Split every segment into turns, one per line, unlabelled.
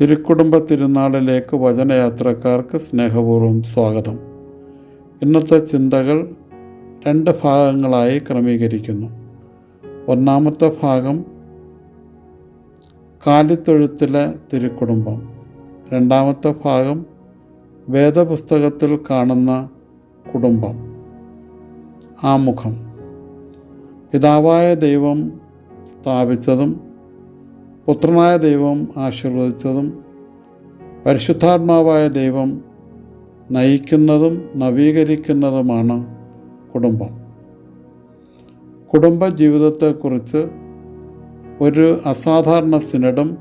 തിരുക്കുടുംബ തിരുനാളിലേക്ക് വചനയാത്രക്കാർക്ക് സ്നേഹപൂർവം സ്വാഗതം. ഇന്നത്തെ ചിന്തകൾ രണ്ട് ഭാഗങ്ങളായി ക്രമീകരിക്കുന്നു. ഒന്നാമത്തെ ഭാഗം കാലിത്തൊഴുത്തിലെ തിരുക്കുടുംബം. രണ്ടാമത്തെ ഭാഗം വേദപുസ്തകത്തിൽ കാണുന്ന കുടുംബം. ആമുഖം. പിതാവായ ദൈവം സ്ഥാപിച്ചതും പുത്രനായ ദൈവം ആശീർവദിച്ചതും പരിശുദ്ധാത്മാവായ ദൈവം നയിക്കുന്നതും നവീകരിക്കുന്നതുമാണ് കുടുംബം. കുടുംബ ജീവിതത്തെക്കുറിച്ച് ഒരു അസാധാരണ സിനഡും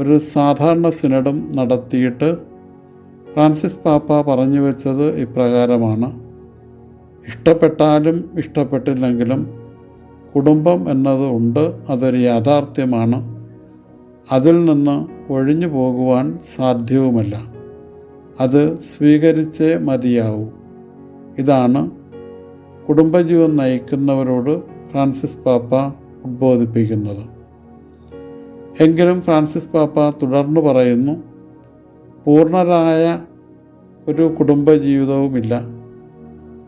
ഒരു സാധാരണ സിനഡും നടത്തിയിട്ട് ഫ്രാൻസിസ് പാപ്പ പറഞ്ഞു വെച്ചത് ഇപ്രകാരമാണ്. ഇഷ്ടപ്പെട്ടാലും ഇഷ്ടപ്പെട്ടില്ലെങ്കിലും കുടുംബം എന്നത് ഉണ്ട് അതൊരു യാഥാർത്ഥ്യമാണ്. അതിൽ നിന്ന് ഒഴിഞ്ഞു പോകുവാൻ സാധ്യവുമല്ല. അത് സ്വീകരിച്ചേ മതിയാവൂ. ഇതാണ് കുടുംബജീവൻ നയിക്കുന്നവരോട് ഫ്രാൻസിസ് പാപ്പ ഉദ്ബോധിപ്പിക്കുന്നത്. എങ്കിലും ഫ്രാൻസിസ് പാപ്പ തുടർന്ന് പറയുന്നു പൂർണരായ ഒരു കുടുംബജീവിതവുമില്ല.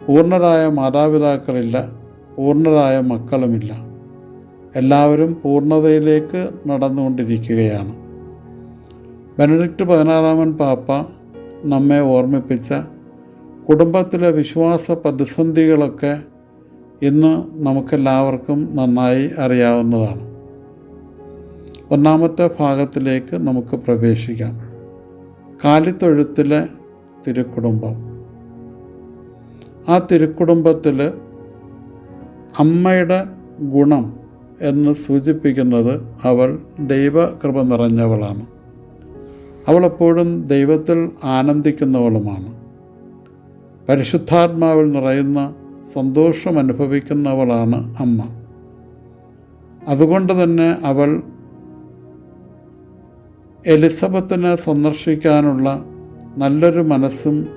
പൂർണരായ മാതാപിതാക്കളില്ല. പൂർണരായ മക്കളുമില്ല. എല്ലാവരും പൂർണതയിലേക്ക് നടന്നുകൊണ്ടിരിക്കുകയാണ്. ബെനഡിക്റ്റ് പതിനാറാമൻ പാപ്പ നമ്മെ ഓർമ്മിപ്പിച്ച കുടുംബത്തിലെ വിശ്വാസ പ്രതിസന്ധികളൊക്കെ ഇന്ന് നമുക്കെല്ലാവർക്കും നന്നായി അറിയാവുന്നതാണ്. ഒന്നാമത്തെ ഭാഗത്തിലേക്ക് നമുക്ക് പ്രവേശിക്കാം. കാലിത്തൊഴുത്തിലെ തിരുക്കുടുംബം. ആ തിരുക്കുടുംബത്തിൽ അമ്മയുടെ ഗുണം എന്ന് സൂചിപ്പിക്കുന്നത് അവൾ ദൈവകൃപ നിറഞ്ഞവളാണ്. അവളെപ്പോഴും ദൈവത്തിൽ ആനന്ദിക്കുന്നവളുമാണ്. പരിശുദ്ധാത്മാവിൽ നിറയുന്ന സന്തോഷം അനുഭവിക്കുന്നവളാണ് അമ്മ. അതുകൊണ്ട് തന്നെ അവൾ എലിസബത്തിനെ സന്ദർശിക്കാനുള്ള നല്ലൊരു മനസ്സും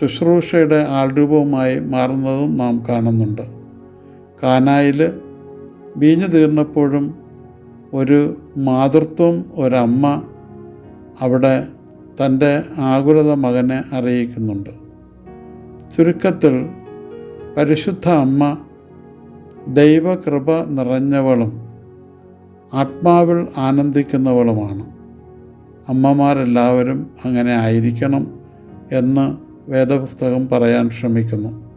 ശുശ്രൂഷയുടെ ആൾരൂപവുമായി മാറുന്നതും നാം കാണുന്നുണ്ട്. കാനായിൽ വീഞ്ഞു തീർന്നപ്പോഴും ഒരു മാതൃത്വം ഒരമ്മ അവിടെ തന്റെ ആകുലത മകനെ അറിയിക്കുന്നുണ്ട്. ചുരുക്കത്തിൽ പരിശുദ്ധ അമ്മ ദൈവകൃപ നിറഞ്ഞവളും ആത്മാവിൽ ആനന്ദിക്കുന്നവളുമാണ്. അമ്മമാരെല്ലാവരും അങ്ങനെ ആയിരിക്കണം എന്ന് വേദപുസ്തകം പറയാൻ ശ്രമിക്കുന്നു.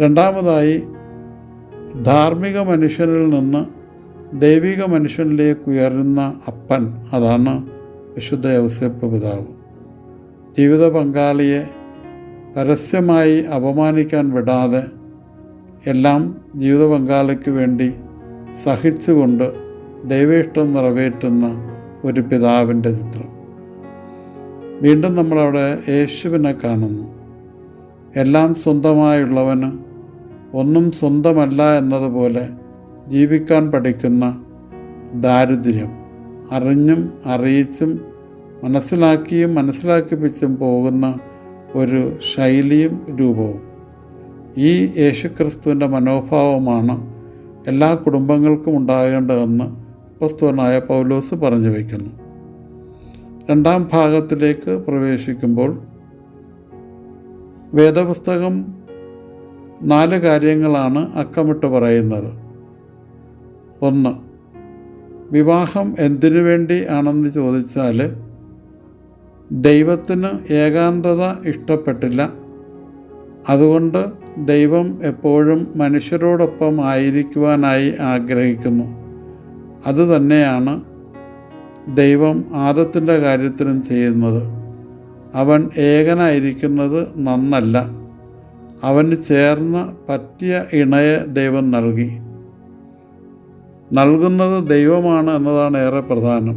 രണ്ടാമതായി ധാർമ്മിക മനുഷ്യനിൽ നിന്ന് ദൈവിക മനുഷ്യനിലേക്ക് ഉയരുന്ന അപ്പൻ അതാണ് വിശുദ്ധ യൗസേപ്പ് പിതാവ്. ജീവിത പങ്കാളിയെ പരസ്യമായി അപമാനിക്കാൻ വിടാതെ എല്ലാം ജീവിത പങ്കാളിക്ക് വേണ്ടി സഹിച്ചുകൊണ്ട് ദൈവേഷ്ടം നിറവേറ്റുന്ന ഒരു പിതാവിന്റെ ചിത്രം. വീണ്ടും നമ്മളവിടെ യേശുവിനെ കാണുന്നു. എല്ലാം സ്വന്തമായുള്ളവന് ഒന്നും സ്വന്തമല്ല എന്നതുപോലെ ജീവിക്കാൻ പഠിക്കുന്ന ദാരിദ്ര്യം. അറിഞ്ഞും അറിയിച്ചും മനസ്സിലാക്കിയും മനസ്സിലാക്കിപ്പിച്ചും പോകുന്ന ഒരു ശൈലിയും രൂപവും. ഈ യേശുക്രിസ്തുവിന്റെ മനോഭാവമാണ് എല്ലാ കുടുംബങ്ങൾക്കും ഉണ്ടാകേണ്ടതെന്ന് അപ്പസ്തോനായ പൗലോസ് പറഞ്ഞു വയ്ക്കുന്നു. രണ്ടാം ഭാഗത്തിലേക്ക് പ്രവേശിക്കുമ്പോൾ വേദപുസ്തകം നാല് കാര്യങ്ങളാണ് അക്കമിട്ട് പറയുന്നത്. ഒന്ന് വിവാഹം എന്തിനു വേണ്ടി ആണെന്ന് ചോദിച്ചാൽ ദൈവത്തിന് ഏകാന്തത ഇഷ്ടപ്പെട്ടില്ല. അതുകൊണ്ട് ദൈവം എപ്പോഴും മനുഷ്യരോടൊപ്പം ആയിരിക്കുവാനായി ആഗ്രഹിക്കുന്നു. അതുതന്നെയാണ് ദൈവം ആദത്തിന്റെ കാര്യത്തിലും ചെയ്യുന്നത്. അവൻ ഏകനായിരിക്കുന്നത് നന്നല്ല. അവന് ചേർന്ന പറ്റിയ ഇണയെ ദൈവം നൽകി. നൽകുന്നത് ദൈവമാണ് എന്നതാണ് ഏറെ പ്രധാനം.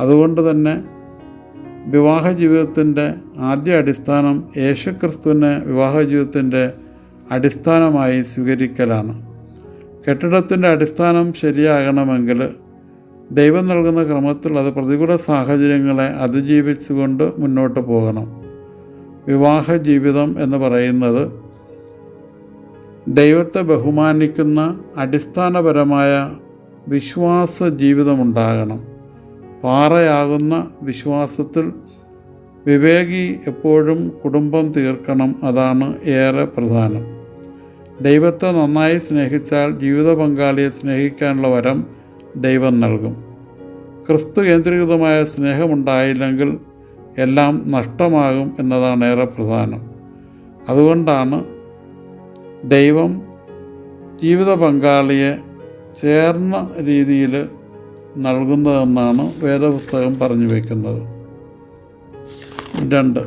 അതുകൊണ്ട് തന്നെ വിവാഹ ജീവിതത്തിന്റെ ആദ്യ അടിസ്ഥാനം യേശുക്രിസ്തുവിനെ വിവാഹ ജീവിതത്തിന്റെ അടിസ്ഥാനമായി സ്വീകരിക്കലാണ്. കെട്ടിടത്തിന്റെ അടിസ്ഥാനം ശരിയാകണമെങ്കിൽ ദൈവം നൽകുന്ന ക്രമത്തിൽ അത് പ്രതികൂല സാഹചര്യങ്ങളെ അതിജീവിച്ചുകൊണ്ട് മുന്നോട്ട് പോകണം. വിവാഹ ജീവിതം എന്ന് പറയുന്നത് ദൈവത്തെ ബഹുമാനിക്കുന്ന അടിസ്ഥാനപരമായ വിശ്വാസ ജീവിതമുണ്ടാകണം പാറയാകുന്ന വിശ്വാസത്തിൽ വിവേകി എപ്പോഴും കുടുംബം തീർക്കണം അതാണ് ഏറെ പ്രധാനം. ദൈവത്തെ നന്നായി സ്നേഹിച്ചാൽ ജീവിത പങ്കാളിയെ സ്നേഹിക്കാനുള്ള വരം ദൈവം നൽകും. ക്രിസ്തു കേന്ദ്രീകൃതമായ സ്നേഹമുണ്ടായില്ലെങ്കിൽ എല്ലാം നഷ്ടമാകും എന്നതാണ് ഏറെ പ്രധാനം. അതുകൊണ്ടാണ് ദൈവം ജീവിത പങ്കാളിയെ ചേർന്ന രീതിയിൽ നൽകുന്നതെന്നാണ് വേദപുസ്തകം പറഞ്ഞു വയ്ക്കുന്നത് രണ്ട്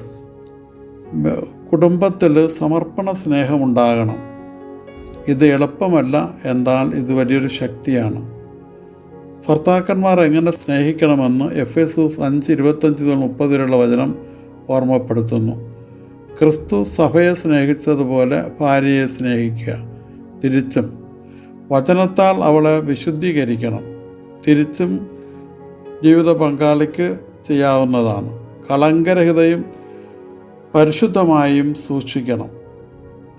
കുടുംബത്തിൽ സമർപ്പണ സ്നേഹമുണ്ടാകണം. ഇത് എളുപ്പമല്ല എന്നാൽ ഇത് വലിയൊരു ശക്തിയാണ്. ഭർത്താക്കന്മാർ എങ്ങനെ സ്നേഹിക്കണമെന്ന് എഫ് എസൂസ് അഞ്ച് ഇരുപത്തഞ്ച് മുതൽ മുപ്പത് വരെയുള്ള വചനം ഓർമ്മപ്പെടുത്തുന്നു. ക്രിസ്തു സഭയെ സ്നേഹിച്ചതുപോലെ ഭാര്യയെ സ്നേഹിക്കുക തിരിച്ചും. വചനത്താൽ അവളെ വിശുദ്ധീകരിക്കണം തിരിച്ചും ജീവിത പങ്കാളിക്ക് ചെയ്യാവുന്നതാണ്. കളങ്കരഹിതയും പരിശുദ്ധമായും സൂക്ഷിക്കണം.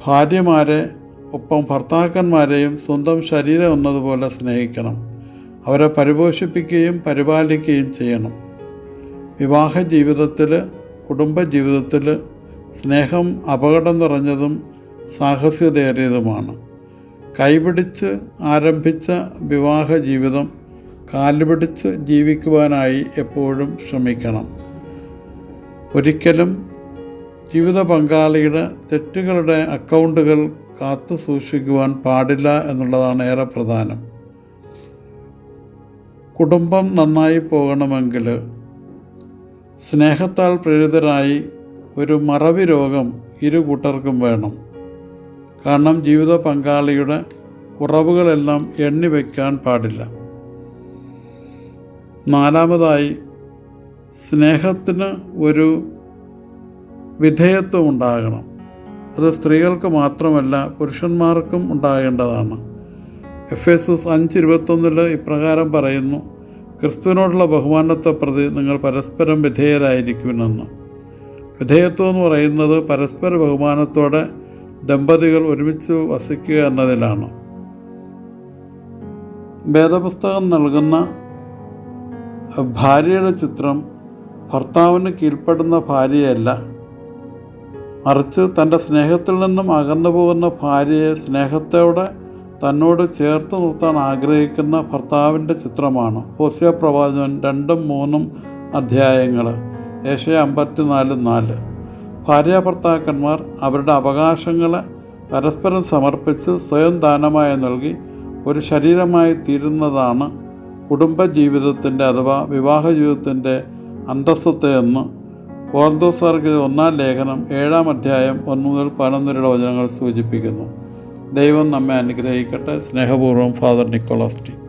ഭാര്യമാരെ ഒപ്പം ഭർത്താക്കന്മാരെയും സ്വന്തം ശരീരം എന്നതുപോലെ സ്നേഹിക്കണം. അവരെ പരിപോഷിപ്പിക്കുകയും പരിപാലിക്കുകയും ചെയ്യണം. വിവാഹ ജീവിതത്തിൽ കുടുംബ ജീവിതത്തിൽ സ്നേഹം അപകടം നിറഞ്ഞതും സാഹസികതയേറിയതുമാണ്. കൈപിടിച്ച് ആരംഭിച്ച വിവാഹ ജീവിതം കാലുപിടിച്ച് ജീവിക്കുവാനായി എപ്പോഴും ശ്രമിക്കണം. ഒരിക്കലും ജീവിത പങ്കാളിയുടെ തെറ്റുകളുടെ അക്കൗണ്ടുകൾ കാത്തു സൂക്ഷിക്കുവാൻ പാടില്ല എന്നുള്ളതാണ് ഏറെ പ്രധാനം. കുടുംബം നന്നായി പോകണമെങ്കിൽ സ്നേഹത്താൽ പ്രേരിതരായി ഒരു മറവി രോഗം ഇരു കൂട്ടർക്കും വേണം. കാരണം ജീവിത പങ്കാളിയുടെ കുറവുകളെല്ലാം എണ്ണി വയ്ക്കാൻ പാടില്ല. നാലാമതായി സ്നേഹത്തിന് ഒരു വിധേയത്വം ഉണ്ടാകണം. അത് സ്ത്രീകൾക്ക് മാത്രമല്ല പുരുഷന്മാർക്കും ഉണ്ടാകേണ്ടതാണ്. എഫ് എസ് അഞ്ച് ഇരുപത്തൊന്നിൽ ഇപ്രകാരം പറയുന്നു ക്രിസ്തുവിനോടുള്ള ബഹുമാനത്തെ പ്രതി നിങ്ങൾ പരസ്പരം വിധേയരായിരിക്കുമെന്ന്. വിധേയത്വം എന്ന് പറയുന്നത് പരസ്പര ബഹുമാനത്തോടെ ദമ്പതികൾ ഒരുമിച്ച് വസിക്കുക എന്നതിലാണ്. വേദപുസ്തകം നൽകുന്ന ഭാര്യയുടെ ചിത്രം ഭർത്താവിന് കീഴ്പ്പെടുന്ന ഭാര്യയല്ല മറിച്ച് തന്റെ സ്നേഹത്തിൽ നിന്നും അകന്നു പോകുന്ന ഭാര്യയെ സ്നേഹത്തോടെ തന്നോട് ചേർത്ത് നിർത്താൻ ആഗ്രഹിക്കുന്ന ഭർത്താവിന്റെ ചിത്രമാണ്. ഹോസിയ പ്രവാചകൻ രണ്ടും മൂന്നും അധ്യായങ്ങൾ ഏഷ്യ അമ്പത്തിനാല് നാല്. ഭാര്യ ഭർത്താക്കന്മാർ അവരുടെ അവകാശങ്ങളെ പരസ്പരം സമർപ്പിച്ച് സ്വയം ദാനമായി നൽകി ഒരു ശരീരമായി തീരുന്നതാണ് കുടുംബജീവിതത്തിന്റെ അഥവാ വിവാഹ ജീവിതത്തിന്റെ അന്തസ്സത്തെ എന്ന് കോർന്തോസാർക്ക് ഒന്നാം ലേഖനം ഏഴാം അധ്യായം ഒന്ന് മുതൽ പതിനൊന്നരയുടെ വചനങ്ങൾ സൂചിപ്പിക്കുന്നു. ദൈവം നമ്മെ അനുഗ്രഹിക്കട്ടെ. സ്നേഹപൂർവം ഫാദർ നിക്കോളാസ് ടി.